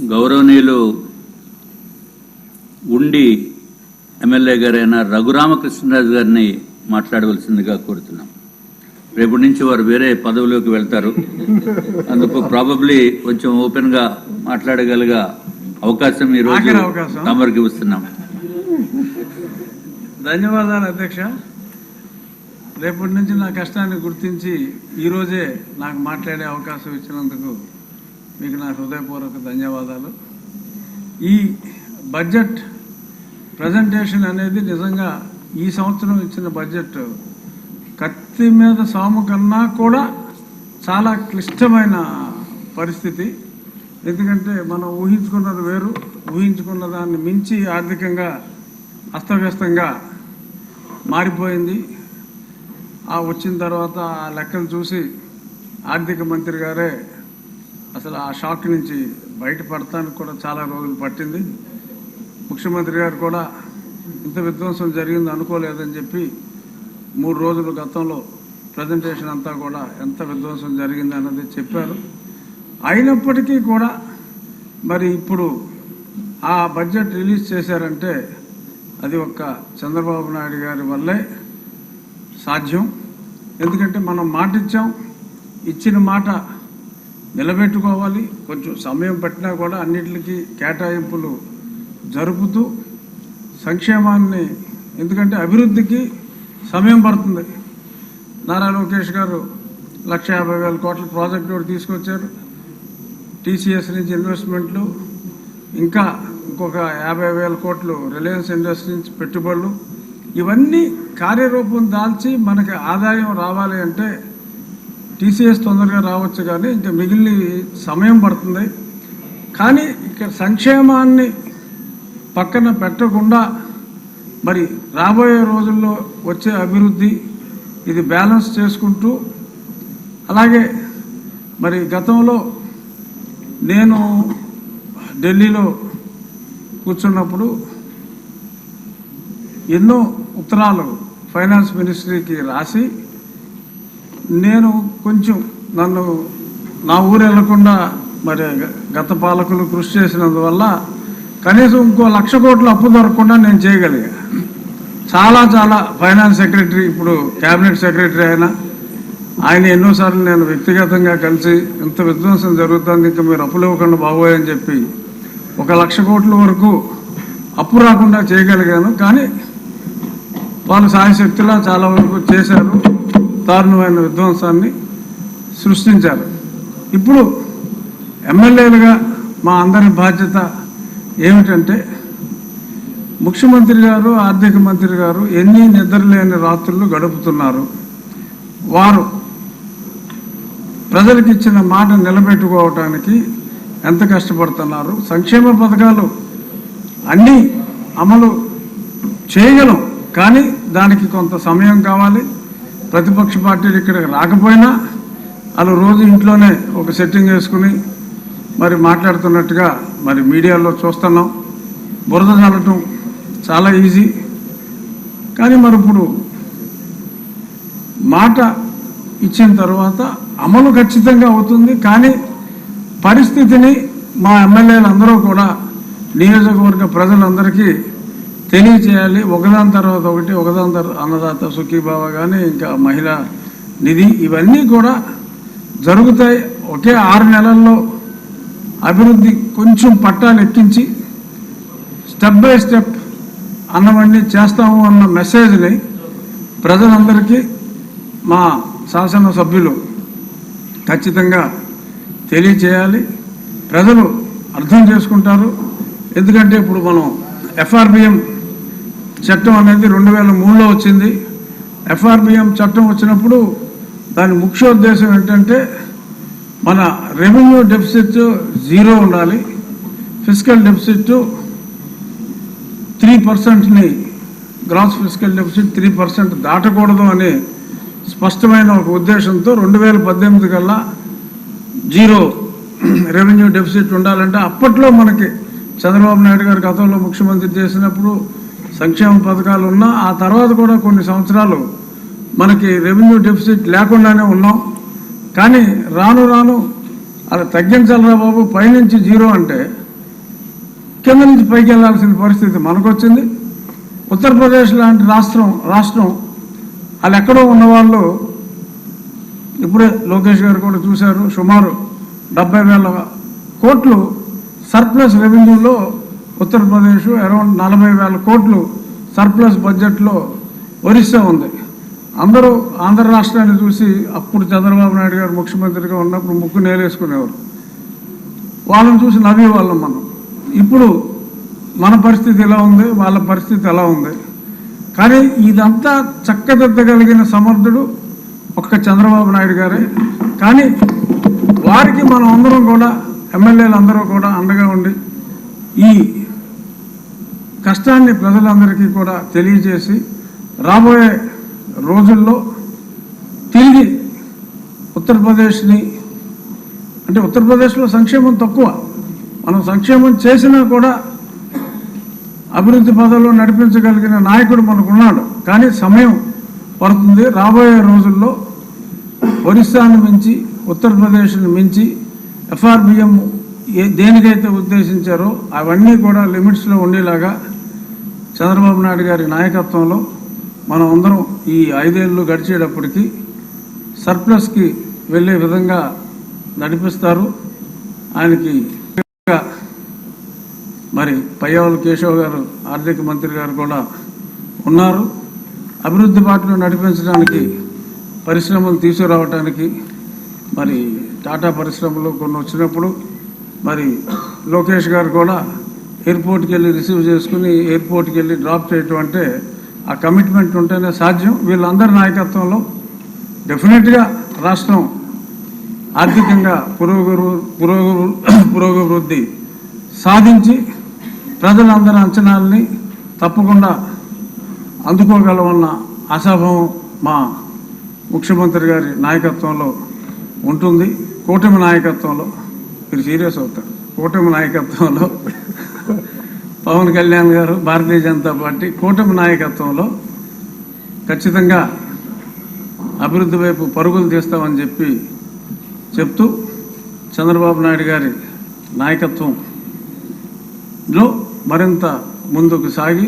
గౌరవనీయులు ఉండి ఎమ్మెల్యే గారైన రఘురామకృష్ణరాజు గారిని మాట్లాడవలసిందిగా కోరుతున్నాం. రేపటి నుంచి వారు వేరే పదవిలోకి వెళ్తారు. అందుకు ప్రాబబ్లీ కొంచెం ఓపెన్గా మాట్లాడగలిగే అవకాశం ఈరోజు. తమరికి ఇస్తున్నాం. ధన్యవాదాలు అధ్యక్ష. రేపటి నుంచి నా కష్టాన్ని గుర్తించి ఈరోజే నాకు మాట్లాడే అవకాశం ఇచ్చినందుకు మీకు నా హృదయపూర్వక ధన్యవాదాలు. ఈ బడ్జెట్ ప్రజెంటేషన్ అనేది నిజంగా ఈ సంవత్సరం ఇచ్చిన బడ్జెట్ కత్తి మీద సాము కన్నా కూడా చాలా క్లిష్టమైన పరిస్థితి. ఎందుకంటే మనం ఊహించుకున్నది వేరు ఊహించుకున్న దాన్ని మించి ఆర్థికంగా అస్తవ్యస్తంగా మారిపోయింది. ఆ వచ్చిన తర్వాత ఆ లెక్కలు చూసి ఆర్థిక మంత్రి గారే అసలు ఆ షాక్ నుంచి బయటపడటానికి కూడా చాలా రోజులు పట్టింది. ముఖ్యమంత్రి గారు కూడా ఇంత విధ్వంసం జరిగింది అనుకోలేదని చెప్పి మూడు రోజులు గతంలో ప్రజెంటేషన్ అంతా కూడా ఎంత విధ్వంసం జరిగింది అన్నది చెప్పారు. అయినప్పటికీ కూడా మరి ఇప్పుడు ఆ బడ్జెట్ రిలీజ్ చేశారంటే అది ఒక్క చంద్రబాబు నాయుడు గారి వల్లే సాధ్యం. ఎందుకంటే మనం మాట ఇచ్చాం ఇచ్చిన మాట నిలబెట్టుకోవాలి. కొంచెం సమయం పట్టినా కూడా అన్నిటికీ కేటాయింపులు జరుపుతూ సంక్షేమాన్ని ఎందుకంటే అభివృద్ధికి సమయం పడుతుంది. నారా లోకేష్ గారు లక్ష యాభై వేల కోట్ల ప్రాజెక్టు ఒకటి తీసుకొచ్చారు. టీసీఎస్ నుంచి ఇన్వెస్ట్మెంట్లు ఇంకా ఇంకొక యాభై వేల కోట్లు రిలయన్స్ ఇండస్ట్రీ నుంచి పెట్టుబడులు. ఇవన్నీ కార్యరూపం దాల్చి మనకి ఆదాయం రావాలి అంటే టీసీఎస్ తొందరగా రావచ్చు కానీ ఇంకా మిగిలిన సమయం పడుతుంది. కానీ ఇక్కడ సంక్షేమాన్ని పక్కన పెట్టకుండా మరి రాబోయే రోజుల్లో వచ్చే అభివృద్ధి ఇది బ్యాలెన్స్ చేసుకుంటూ అలాగే మరి గతంలో నేను ఢిల్లీలో కూర్చున్నప్పుడు ఎన్నో ఉత్తరాలు ఫైనాన్స్ మినిస్ట్రీకి రాసి నేను కొంచెం నన్ను నా ఊరు వెళ్ళకుండా మరి గత పాలకులు కృషి చేసినందువల్ల కనీసం ఇంకో లక్ష కోట్ల అప్పు దొరకకుండా నేను చేయగలిగా. చాలా చాలా ఫైనాన్స్ సెక్రటరీ ఇప్పుడు క్యాబినెట్ సెక్రటరీ అయినా ఆయన ఎన్నోసార్లు నేను వ్యక్తిగతంగా కలిసి ఇంత విధ్వంసం జరుగుతుంది ఇంకా మీరు అప్పులు ఇవ్వకుండా బాగోయని చెప్పి ఒక లక్ష కోట్ల వరకు అప్పు రాకుండా చేయగలిగాను. కానీ వాళ్ళు సాయశక్తిలో చాలా వరకు చేశారు. దారుణమైన విధ్వంసాన్ని సృష్టించారు. ఇప్పుడు ఎమ్మెల్యేలుగా మా అందరి బాధ్యత ఏమిటంటే ముఖ్యమంత్రి గారు ఆర్థిక మంత్రి గారు ఎన్ని నిద్రలేని రాత్రులు గడుపుతున్నారు. వారు ప్రజలకు ఇచ్చిన మాట నిలబెట్టుకోవటానికి ఎంత కష్టపడుతున్నారు? సంక్షేమ పథకాలు అన్నీ అమలు చేయగలం కానీ దానికి కొంత సమయం కావాలి. ప్రతిపక్ష పార్టీలు ఇక్కడికి రాకపోయినా వాళ్ళు రోజు ఇంట్లోనే ఒక సెట్టింగ్ వేసుకుని మరి మాట్లాడుతున్నట్టుగా మరి మీడియాలో చూస్తున్నాం. బురద చల్లటం చాలా ఈజీ. కానీ మరి ఇప్పుడు మాట ఇచ్చిన తర్వాత అమలు ఖచ్చితంగా అవుతుంది. కానీ పరిస్థితిని మా ఎమ్మెల్యేలు అందరూ కూడా నియోజకవర్గ ప్రజలందరికీ తెలియచేయాలి ఒకదాని తర్వాత ఒకటి ఒకదాని తర్వాత అన్నదాత సుఖీభావ కానీ ఇంకా మహిళా నిధి ఇవన్నీ కూడా జరుగుతాయి. ఒకే ఆరు నెలల్లో అభివృద్ధి కొంచెం పట్టాలు ఎక్కించి స్టెప్ బై స్టెప్ అన్నవన్నీ చేస్తాము అన్న మెసేజ్ని ప్రజలందరికీ మా శాసనసభ్యులు ఖచ్చితంగా తెలియచేయాలి ప్రజలు అర్థం చేసుకుంటారు. ఎందుకంటే ఇప్పుడు మనం ఎఫ్ఆర్బిఎం చట్టం అనేది రెండు వేల మూడులో వచ్చింది. ఎఫ్ఆర్బిఎం చట్టం వచ్చినప్పుడు దాని ముఖ్యోద్దేశం ఏంటంటే మన రెవెన్యూ డెఫిసిట్ జీరో ఉండాలి. Physical deficit three పర్సెంట్ని gross physical deficit three percent దాటకూడదు అనే స్పష్టమైన ఒక ఉద్దేశంతో రెండు వేల పద్దెనిమిది కల్లా జీరో రెవెన్యూ డెఫిసిట్ ఉండాలంటే అప్పట్లో మనకి చంద్రబాబు నాయుడు గారు గతంలో ముఖ్యమంత్రి చేసినప్పుడు సంక్షేమ పథకాలు ఉన్నా ఆ తర్వాత కూడా కొన్ని సంవత్సరాలు మనకి రెవెన్యూ డెఫిసిట్ లేకుండానే ఉన్నాం. కానీ రాను రాను అది తగ్గించాలిరా బాబు పైనుంచి జీరో అంటే కింద నుంచి పైకి వెళ్ళాల్సిన పరిస్థితి మనకు వచ్చింది ఉత్తరప్రదేశ్ లాంటి రాష్ట్రం రాష్ట్రం వాళ్ళు ఎక్కడో ఉన్నవాళ్ళు ఇప్పుడే లోకేష్ గారు కూడా చూశారు సుమారు డెబ్బై వేల కోట్లు సర్ప్లస్ రెవెన్యూలో ఉత్తరప్రదేశ్ అరౌండ్ నలభై వేల కోట్లు సర్ప్లస్ బడ్జెట్లో ఒరిస్సా ఉంది. అందరూ ఆంధ్ర రాష్ట్రాన్ని చూసి అప్పుడు చంద్రబాబు నాయుడు గారు ముఖ్యమంత్రిగా ఉన్నప్పుడు ముక్కు నేలేసుకునేవారు. వాళ్ళని చూసి నవ్వేవాళ్ళం మనం. ఇప్పుడు మన పరిస్థితి ఎలా ఉంది? వాళ్ళ పరిస్థితి ఎలా ఉంది? కానీ ఇదంతా చక్కదిద్దగలిగిన సమర్థుడు ఒక్క చంద్రబాబు నాయుడు గారే. కానీ వారికి మనం అందరం కూడా ఎమ్మెల్యేలు అందరూ కూడా అండగా ఉండి ఈ కష్టాన్ని ప్రజలందరికీ కూడా తెలియజేసి రాబోయే రోజుల్లో తిరిగి ఉత్తరప్రదేశ్ని అంటే ఉత్తరప్రదేశ్లో సంక్షేమం తక్కువ. మనం సంక్షేమం చేసినా కూడా అభివృద్ధి పదంలో నడిపించగలిగిన నాయకుడు మనకున్నాడు. కానీ సమయం పడుతుంది. రాబోయే రోజుల్లో ఒరిస్సాను మించి ఉత్తరప్రదేశ్ను మించి ఎఫ్ఆర్బిఎం ఏ దేనికైతే ఉద్దేశించారో అవన్నీ కూడా లిమిట్స్లో ఉండేలాగా చంద్రబాబు నాయుడు గారి నాయకత్వంలో మనం అందరం ఈ ఐదేళ్ళు గడిచేటప్పటికి సర్ప్లస్కి వెళ్ళే విధంగా నడిపిస్తారు. ఆయనకి మరి పయ్యవల కేశవ్ గారు ఆర్థిక మంత్రి గారు కూడా ఉన్నారు. అభివృద్ధి బాటలో నడిపించడానికి పరిశ్రమలు తీసుకురావడానికి మరి టాటా పరిశ్రమలు కొన్ని వచ్చినప్పుడు మరి లోకేష్ గారు కూడా ఎయిర్పోర్ట్కి వెళ్ళి రిసీవ్ చేసుకుని ఎయిర్పోర్ట్కి వెళ్ళి డ్రాప్ చేయటం అంటే ఆ కమిట్మెంట్ ఉంటేనే సాధ్యం. వీళ్ళందరి నాయకత్వంలో డెఫినెట్గా రాష్ట్రం ఆర్థికంగా పురోగరు పురోగరు పురోగవృద్ధి సాధించి ప్రజలందరి అంచనాలని తప్పకుండా అందుకోగలమన్న ఆశాభావం మా ముఖ్యమంత్రి గారి నాయకత్వంలో ఉంటుంది. కూటమి నాయకత్వంలో మీరు సీరియస్ అవుతారు. కూటమి నాయకత్వంలో పవన్ కళ్యాణ్ గారు భారతీయ జనతా పార్టీ కూటమి నాయకత్వంలో ఖచ్చితంగా అభివృద్ధి వైపు పరుగులు తీస్తామని చెప్పి చెప్తూ చంద్రబాబు నాయుడు గారి నాయకత్వంలో మరింత ముందుకు సాగి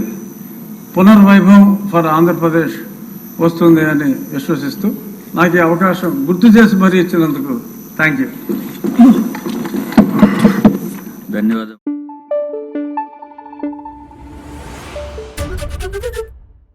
పునర్వైభవం ఫర్ ఆంధ్రప్రదేశ్ వస్తుంది అని విశ్వసిస్తూ నాకు ఈ అవకాశం గుర్తు చేసి మరీ ఇచ్చినందుకు థ్యాంక్ యూ. ధన్యవాదాలు